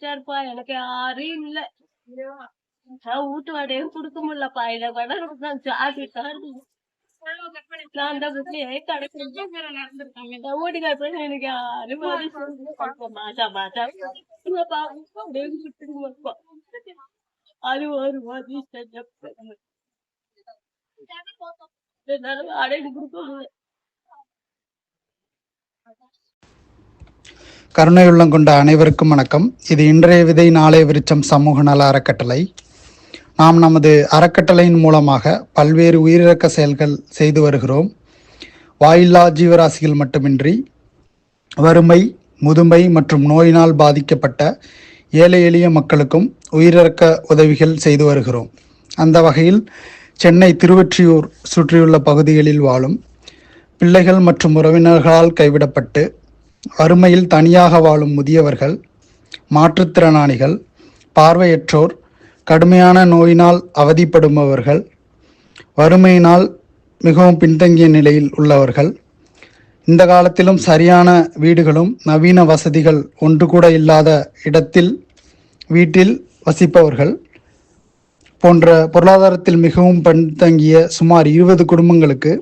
நினைச்சாருப்பா எனக்கு யாரும் இல்ல. வீட்டு வாடகையும் கொடுக்க முடியலப்பா இத கூட நான் ஜாதி நான் தான் வீட்லயே கிடக்கிறேன் நான் வீட்டுக்கு போய் எனக்கு யாரும். அது ஒரு மாதிரி என்னால வாடகை கொடுக்க முடியல. கருணையுள்ளம் கொண்ட அனைவருக்கும் வணக்கம். இது இன்றைய விதை நாளை விருச்சம் சமூக நல அறக்கட்டளை. நாம் நமது அறக்கட்டளையின் மூலமாக பல்வேறு உயிரிழக்க செயல்கள் செய்து வருகிறோம். வாயில்லா ஜீவராசிகள் மட்டுமின்றி வறுமை முதுமை மற்றும் நோயினால் பாதிக்கப்பட்ட ஏழை எளிய மக்களுக்கும் உயிரிழக்க உதவிகள் செய்து வருகிறோம். அந்த வகையில் சென்னை திருவொற்றியூர் சுற்றியுள்ள பகுதிகளில் வாழும் பிள்ளைகள் மற்றும் உறவினர்களால் கைவிடப்பட்டு வறுமையில் தனியாக வாழும் முதியவர்கள் மாற்றுத்திறனாளிகள் பார்வையற்றோர் கடுமையான நோயினால் அவதிப்படுபவர்கள் வறுமையினால் மிகவும் பின்தங்கிய நிலையில் உள்ளவர்கள் இந்த காலத்திலும் சரியான வீடுகளும் நவீன வசதிகள் ஒன்று கூட இல்லாத இடத்தில் வீட்டில் வசிப்பவர்கள் போன்ற பொருளாதாரத்தில் மிகவும் பின்தங்கிய சுமார் இருபது குடும்பங்களுக்கு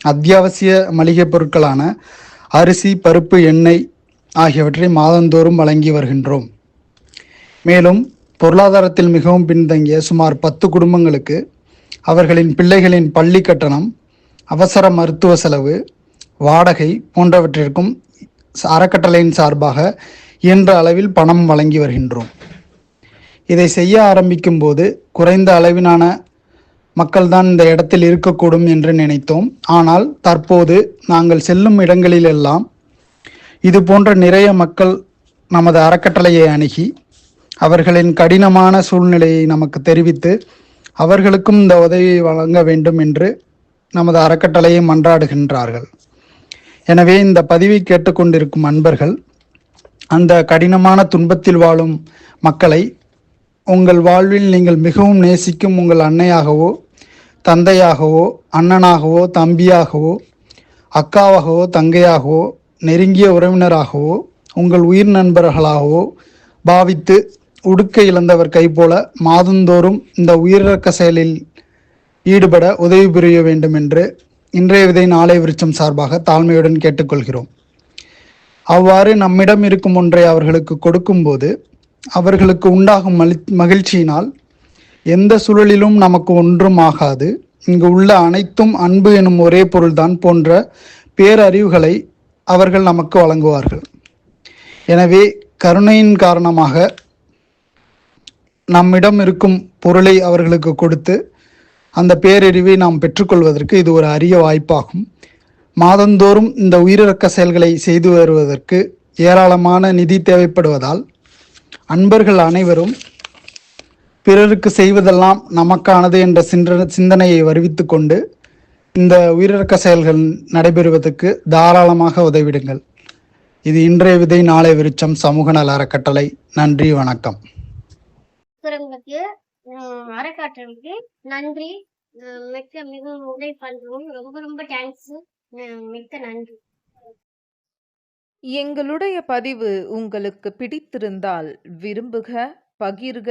அத்தியாவசிய மளிகைப் பொருட்களான அரிசி பருப்பு எண்ணெய் ஆகியவற்றை மாதந்தோறும் வழங்கி வருகின்றோம். மேலும் பொருளாதாரத்தில் மிகவும் பின்தங்கிய சுமார் பத்து குடும்பங்களுக்கு அவர்களின் பிள்ளைகளின் பள்ளி கட்டணம் அவசர மருத்துவ செலவு வாடகை போன்றவற்றிற்கும் அறக்கட்டளையின் சார்பாக இயன்ற அளவில் பணம் வழங்கி வருகின்றோம். இதை செய்ய ஆரம்பிக்கும் போது குறைந்த அளவிலான மக்கள்தான் இந்த இடத்தில் இருக்கக்கூடும் என்று நினைத்தோம். ஆனால் தற்போது நாங்கள் செல்லும் இடங்களிலெல்லாம் இது போன்ற நிறைய மக்கள் நமது அறக்கட்டளையை அணுகி அவர்களின் கடினமான சூழ்நிலையை நமக்கு தெரிவித்து அவர்களுக்கும் இந்த உதவியை வழங்க வேண்டும் என்று நமது அறக்கட்டளையை மன்றாடுகின்றார்கள். எனவே இந்த பதிவை கேட்டுக்கொண்டிருக்கும் அன்பர்கள் அந்த கடினமான துன்பத்தில் வாழும் மக்களை உங்கள் வாழ்வில் நீங்கள் மிகவும் நேசிக்கும் உங்கள் அன்னையாகவோ தந்தையாகவோ அண்ணனாகவோ தம்பியாகவோ அக்காவாகவோ தங்கையாகவோ நெருங்கிய உறவினராகவோ உங்கள் உயிர் நண்பர்களாகவோ பாவித்து உடுக்க இழந்தவர் கைப்போல மாதந்தோறும் இந்த உயிரிழக்க செயலில் ஈடுபட உதவி புரிய வேண்டும் என்று இன்றைய விதை நாளை விருச்சம் சார்பாக தாழ்மையுடன் கேட்டுக்கொள்கிறோம். அவ்வாறு நம்மிடம் இருக்கும் ஒன்றை அவர்களுக்கு கொடுக்கும்போது அவர்களுக்கு உண்டாகும் மகிழ்ச்சியினால் எந்த சூழலிலும் நமக்கு ஒன்றும் ஆகாது இங்கு உள்ள அனைத்தும் அன்பு எனும் ஒரே பொருள்தான் போன்ற பேரறிவுகளை அவர்கள் நமக்கு வழங்குவார்கள். எனவே கருணையின் காரணமாக நம்மிடம் இருக்கும் பொருளை அவர்களுக்கு கொடுத்து அந்த பேரறிவை நாம் பெற்றுக்கொள்வதற்கு இது ஒரு அரிய வாய்ப்பாகும். மாதந்தோறும் இந்த உயிரிழக்க செயல்களை செய்து வருவதற்கு ஏராளமான நிதி தேவைப்படுவதால் அன்பர்கள் அனைவரும் பிறருக்கு செய்வதெல்லாம் நமக்கானது என்ற சின்ற சிந்தனையை வருவித்து கொண்டு இந்த உயிரிழக்க செயல்கள் நடைபெறுவதற்கு தாராளமாக உதவிடுங்கள். இது இன்றைய விதை நாளை விருச்சம் சமூக நல அறக்கட்டளை. நன்றி வணக்கம். அறக்காட்டுறவங்களுக்கு நன்றி. மிக்க மிகவும் உதவி பண்றோம். ரொம்ப ரொம்ப தேங்க்ஸ் மிக்க நன்றி. எங்களுடைய பதிவு உங்களுக்கு பிடித்திருந்தால் விரும்புக பகிர்க